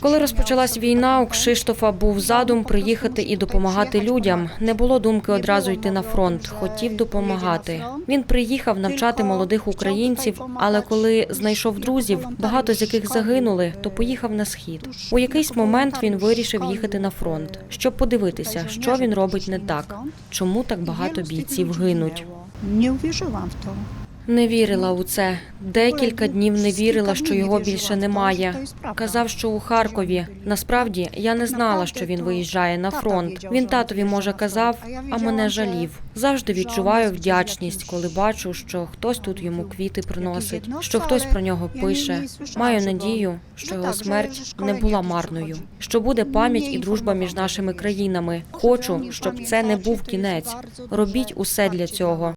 Коли розпочалась війна, у Кшиштофа був задум приїхати і допомагати людям. Не було думки одразу йти на фронт. Хотів допомагати. Він приїхав навчати молодих українців, але коли знайшов друзів, багато з яких загинули, то поїхав на схід. У якийсь момент він вирішив їхати на фронт, щоб подивитися, що він робить не так, чому так багато бійців гинуть. Не увірила в то. Не вірила у це. Декілька днів не вірила, що його більше немає. Казав, що у Харкові. Насправді я не знала, що він виїжджає на фронт. Він татові може казав, а мене жалів. Завжди відчуваю вдячність, коли бачу, що хтось тут йому квіти приносить, що хтось про нього пише. Маю надію, що його смерть не була марною, що буде пам'ять і дружба між нашими країнами. Хочу, щоб це не був кінець. Робіть усе для цього.